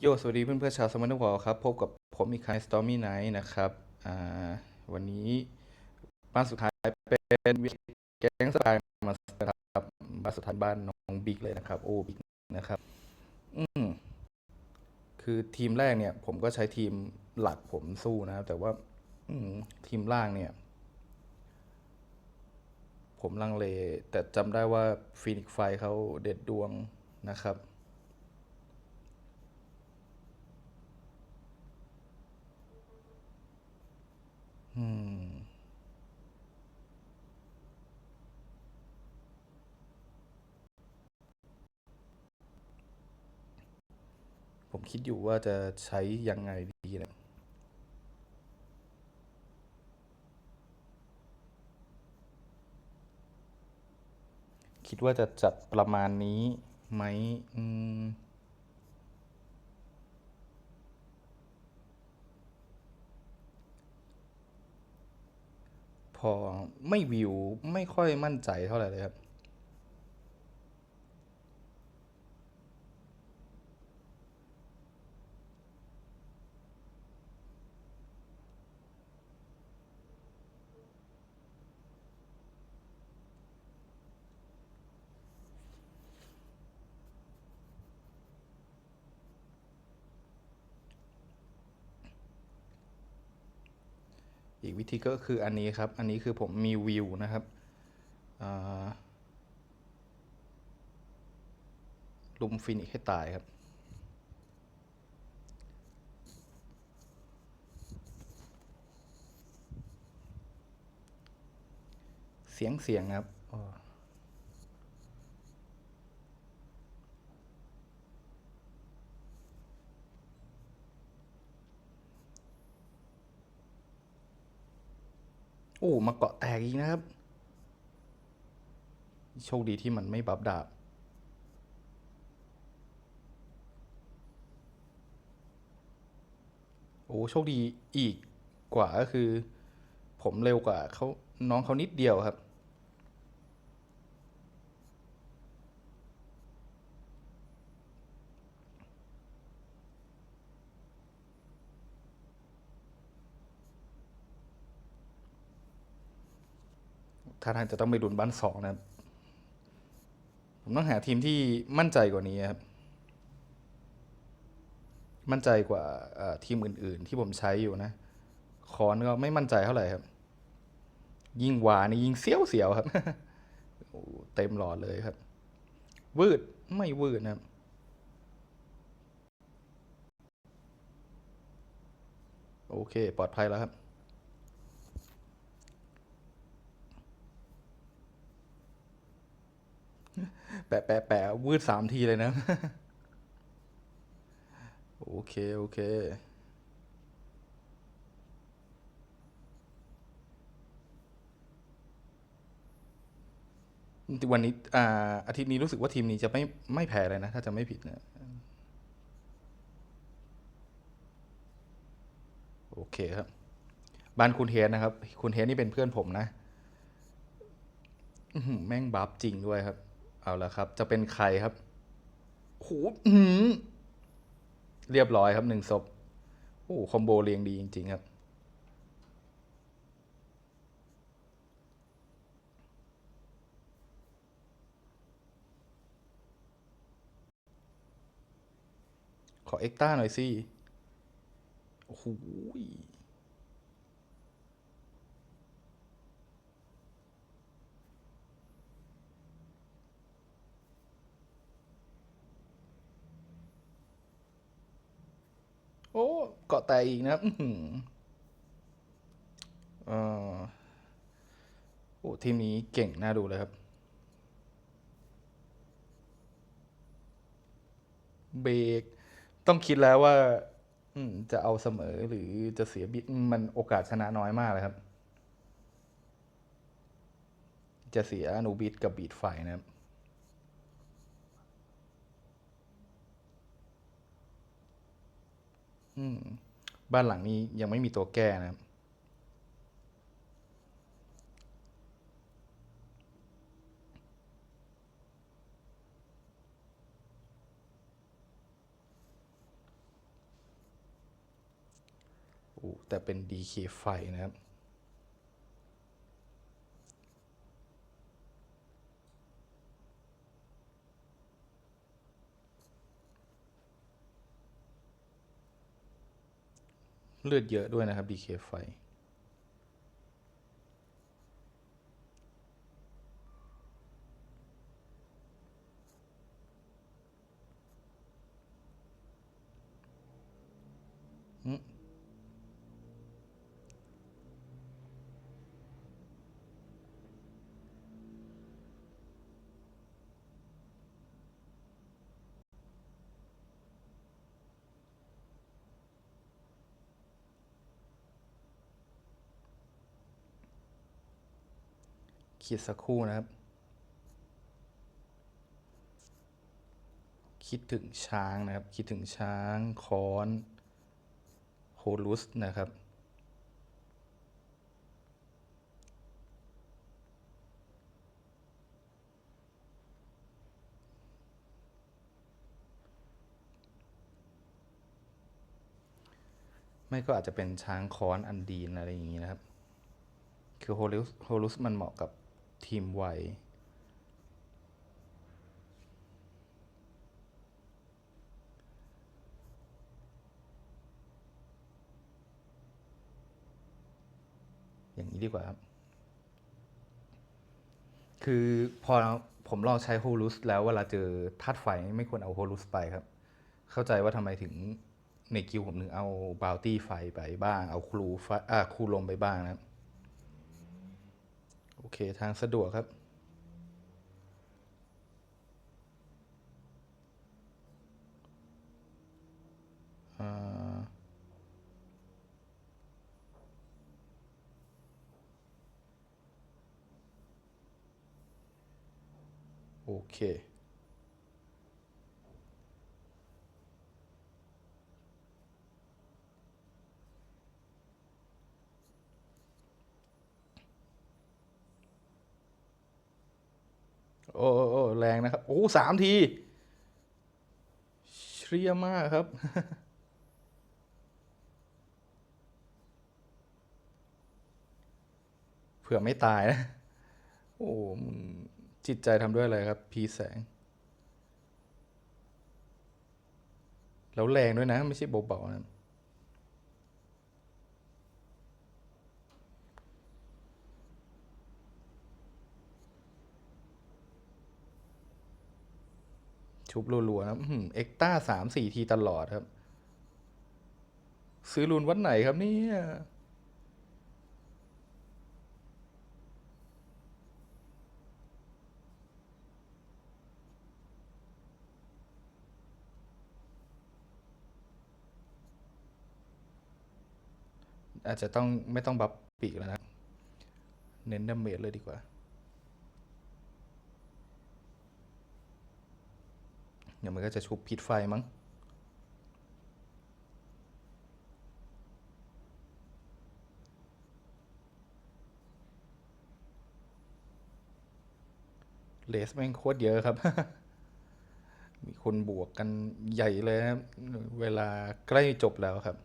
โยสวัสดีเพื่อนเพื่อนชาวสมาร์ทวอลครับ พบกับผมอีกครั้ง Stormy Night นะครับวันนี้บ้านสุดท้ายเป็นวิแก๊งสไตล์มาสเตอร์ครับบ้านสุดท้ายบ้านน้องบิ๊กเลยนะครับ โอ้บิ๊กนะครับ อืมคือทีมแรกเนี่ย ผมก็ใช้ทีมหลักผมสู้นะครับ แต่ว่า อืทีมล่างเนี่ย ผมลังเล แต่จำได้ว่าฟีนิกไฟเขาเด็ดดวงนะครับ อืมผมคิดอยู่ว่าจะใช้ยังไงดีนะคิดว่าจะจัดประมาณนี้ไหมอืม พอไม่วิวไม่ค่อยมั่นใจเท่าไหร่เลยครับ ธีก็คืออันนี้ครับ อันนี้คือผมมีวิวนะครับลุมฟินิกให้ตายครับ เสียงเสียงครับ โอ้มาเกาะแตกอีกนะครับ โชคดีที่มันไม่บับดาบโอ้โชคดีอีกกว่าก็คือ ผมเร็วกว่าเขาน้องเขานิดเดียวครับ ถ้าทางจะต้องไปดุนบ้านสองนะครับ ผมต้องหาทีมที่มั่นใจกว่านี้ครับ มั่นใจกว่าทีมอื่น ๆ ที่ผมใช้อยู่นะ คอนก็ไม่มั่นใจเท่าไหร่ครับ ยิ่งหวานี่ยิ่งเสียวเสียวครับเต็มหลอดเลยครับ วืดไม่วืดนะครับโอเค ปลอดภัยแล้วครับ แปะแปะแปะวืดสามทีเลยนะ โอเค โอเค วันนี้อ่าอาทิตย์นี้รู้สึกว่าทีมนี้จะไม่ไม่แพ้เลยนะ ถ้าจะไม่ผิดนะ โอเคครับบ้านคุณเฮดนะครับ คุณเฮดนี่เป็นเพื่อนผมนะแม่งบัฟจริงด้วยครับ เอาละครับ จะเป็นใครครับโหอื้อหือเรียบร้อยครับหนึ่งศพโอ้โหคอมโบเรียงดีจริง ๆ ครับ ขอเอ็กต้าหน่อยสิ โอ้โห อ้เกาะแตกอีกนะครับอื้อหือเอ่อโอ้ทีมนี้เก่งน่าดูเลยครับ เบรกต้องคิดแล้วว่า อืม จะเอาเสมอหรือจะเสียบิดมันโอกาสชนะน้อยมากเลยครับ จะเสียอนูบิดกับบีดไฟนะครับ บ้านหลังนี้ยังไม่มีตัวแก้นะครับแต่เป็น DK ไฟนะครับ เลือดเยอะด้วยนะครับ DK ไฟ คิดสักครู่นะครับ คิดถึงช้างนะครับ คิดถึงช้างค้อนโฮลุสนะครับไม่ก็อาจจะเป็นช้างค้อนอันดีนอะไรอย่างนี้นะครับ คือโฮลุสโฮลุสมันเหมาะกับ ทีมไวอย่างนี้ดีกว่าครับ คือพอผมลองใช้โฮลุสแล้วเวลาเจอธาตุไฟไม่ควรเอาโฮลุสไปครับ เข้าใจว่าทำไมถึงในกิวผมถึงเอาบาวตี้ไฟไปบ้าง เอาครูไฟอ่าครูลมไปบ้างนะครับ อเคทางสะดวกครับ โอเค โอ้โอ้โอ้แรงนะครับ โอ้ สามทีเชียมากครับ เผื่อไม่ตายนะ โอ้จิตใจทำด้วยอะไรครับ พีแสง แล้วแรงด้วยนะ ไม่ใช่เบาๆนะ ชุบรัวๆนะเอ็กต้าสามสี่ทีตลอดครับ ซื้อรุนวัดไหนครับเนี่ยอาจจะต้องไม่ต้องบัฟปีกแล้วนะ เน้นดาเมจเลยดีกว่า ดี๋ยวมันก็จะชุบพิษไฟมั้ง เลสแม่งโคตรเยอะครับ มีคนบวกกันใหญ่เลยนะครับ เวลาใกล้จบแล้วครับ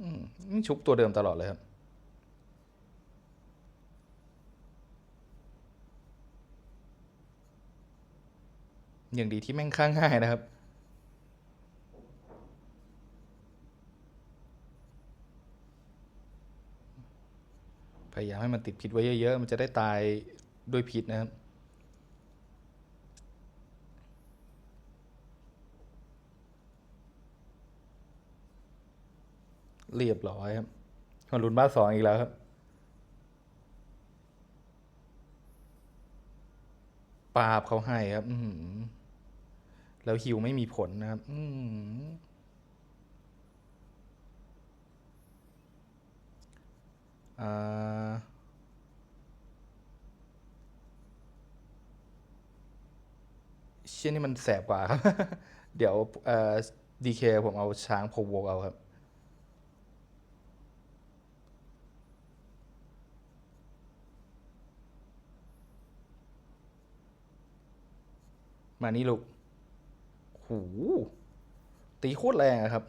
อืมนี่ ชุบตัวเดิมตลอดเลยครับอย่างดีที่แม่งฆ่าง่ายนะครับ พยายามให้มันติดพิษไว้เยอะๆ มันจะได้ตายด้วยพิษนะครับ เรียบร้อยครับฮอลลุนบ้าสองอีกแล้วครับปราบเขาให้ครับ อืแล้วฮิวไม่มีผลนะครับ อือ่าเชี่ยนี่มันแสบกว่าครับ เดี๋ยวเอ่อดีเคผมเอาช้างพวกเอาครับ มานี่ลูก หู ตีโคตรแรงอะครับ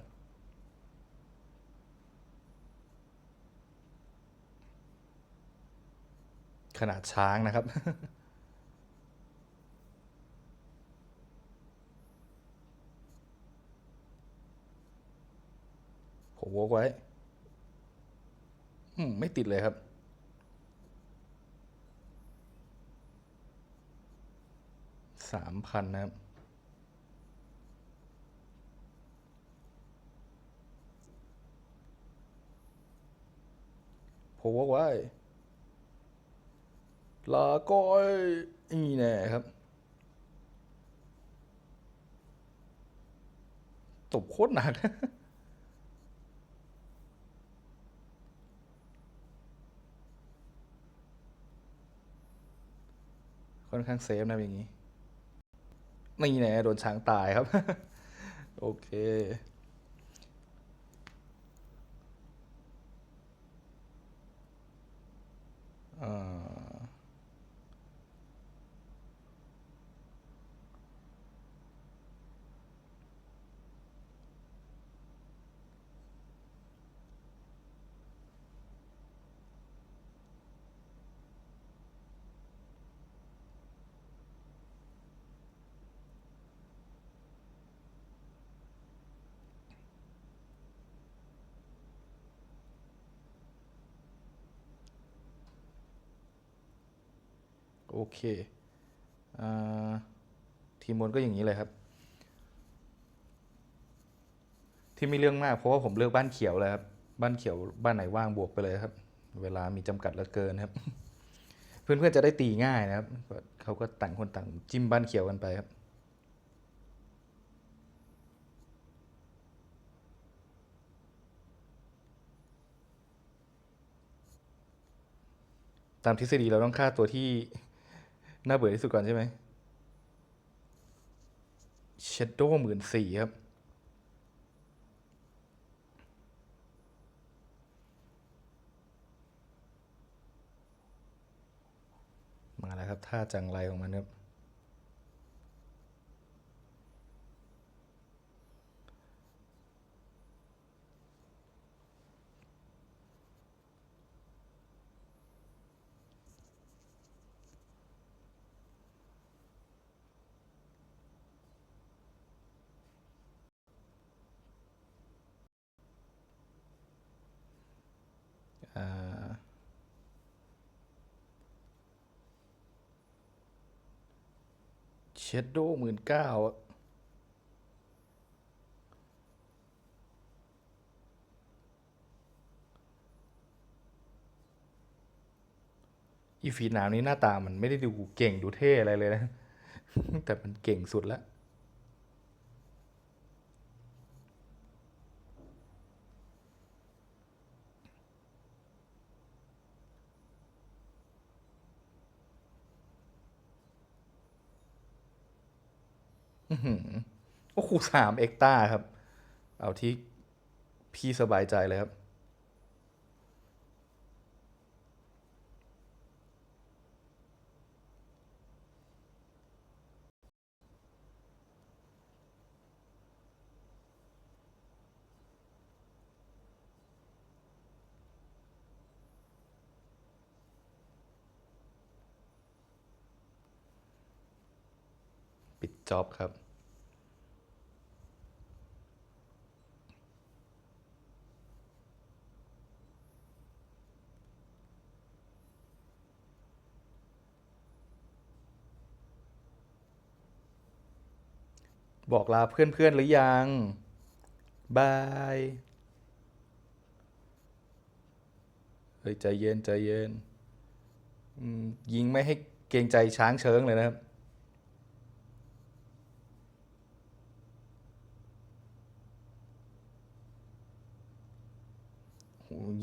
ขนาดช้างนะครับ ผมวกไว้อืมไม่ติดเลยครับ สามพันนะครับผมวกไว้ ลาก้อยนี่แน่ครับ ตบโคตรหนักค่อนข้างเซฟนะอย่างนี้ นี่แน่โดนช้างตายครับ โอเค อ่า อเคอทีมบนก็อย่างนี้เลยครับ ที่ไม่เรื่องมากเพราะว่าผมเลือกบ้านเขียวเลยครับ บ้านเขียวบ้านไหนว่างบวกไปเลยครับ เวลามีจำกัดเหลือเกินครับ เพื่อนๆจะได้ตีง่ายนะครับเขาก็ต่างคนต่างจิ้มบ้านเขียวกันไปครับตามทฤษฎีเราต้องฆ่าตัวที่ น่าเบื่อที่สุดก่อนใช่ไหมเชดโดหมื่นสี่ครับ มาแล้วครับท่าจังไรของมันครับ เชดโดหมื่นเก้าอีฟีนามนี้หน้าตามันไม่ได้ดูเก่งดูเท่อะไรเลยนะ แต่มันเก่งสุดแล้ว โอ้โหสามเอ็กตาครับ เอาที่พี่สบายใจเลยครับ จ็อบครับ บอกลาเพื่อนๆหรือยัง บายเฮ้ยใจเย็นใจเย็นยิงไม่ให้เกรงใจช้างเชิงเลยนะครับ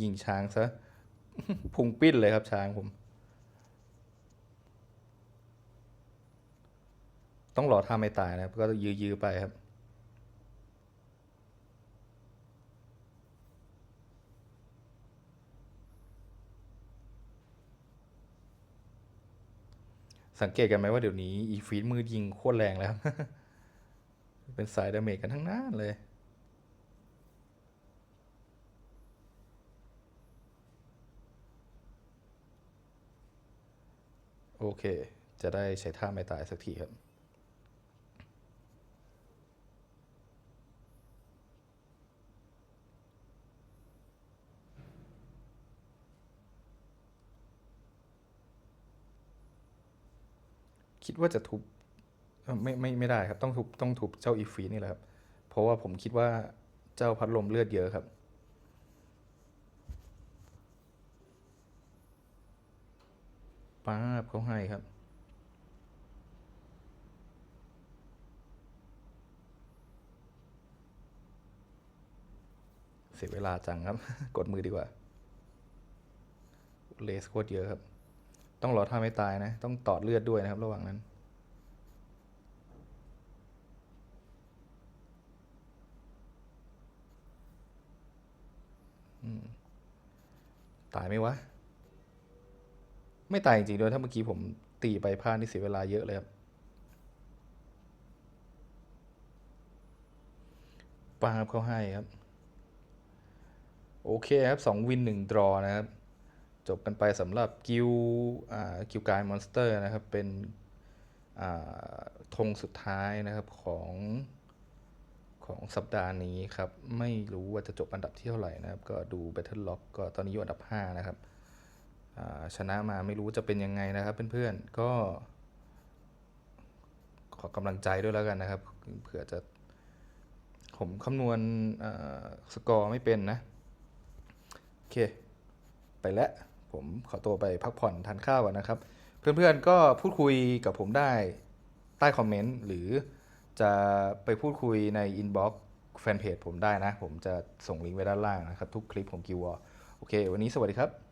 ยิงช้างซะพุงปิ้นเลยครับช้างผม ต้องรอท่าไม่ตายนะครับ ก็ยื้อๆไปครับสังเกตกันไหมว่าเดี๋ยวนี้ อีฟีดมือยิงโคตรแรงแล้ว เป็นสายดาเมจกันทั้งนั้นเลย โอเค จะได้ใช้ท่าไม่ตายสักทีครับคิดว่าจะทุบไม่ไม่ไม่ได้ครับต้องทุบต้องทุบเจ้าอีฟีนี่แหละครับ เพราะว่าผมคิดว่าเจ้าพัดลมเลือดเยอะครับ ป้าบเขาให้ครับ เสียเวลาจังครับ กดมือดีกว่า เลสโคตรเยอะครับ ต้องรอท่าไม่ตายนะ ต้องตอดเลือดด้วยนะครับ ระหว่างนั้นตายไหมวะ ไม่ตายจริงๆด้วยถ้าเมื่อกี้ผมตีไปพลาดนี่เสียเวลาเยอะเลยครับปาบเขาให้ครับ โอเคครับสองวินหนึ่งดรอนะครับ จบกันไปสำหรับกิลอ่ากิลกายมอนสเตอร์นะครับ เป็นธงสุดท้ายนะครับของของสัปดาห์นี้ครับ ไม่รู้ว่าจะจบอันดับที่เท่าไหร่นะครับ ก็ดู Battle Log ก็ตอนนี้อยู่อันดับ 5 นะครับ ชนะมาไม่รู้จะเป็นยังไงนะครับเพื่อนๆ ก็ขอกำลังใจด้วยแล้วกันนะครับ เผื่อจะผมคำนวณสกอร์ไม่เป็นนะ โอเค ไปแล้ว ผมขอตัวไปพักผ่อนทานข้าวก่อนนะครับ เพื่อนๆก็พูดคุยกับผมได้ใต้คอมเมนต์ หรือจะไปพูดคุยในอินบ็อกซ์แฟนเพจผมได้นะ ผมจะส่งลิงก์ไว้ด้านล่างนะครับ ทุกคลิปของกิวอโอเค วันนี้สวัสดีครับ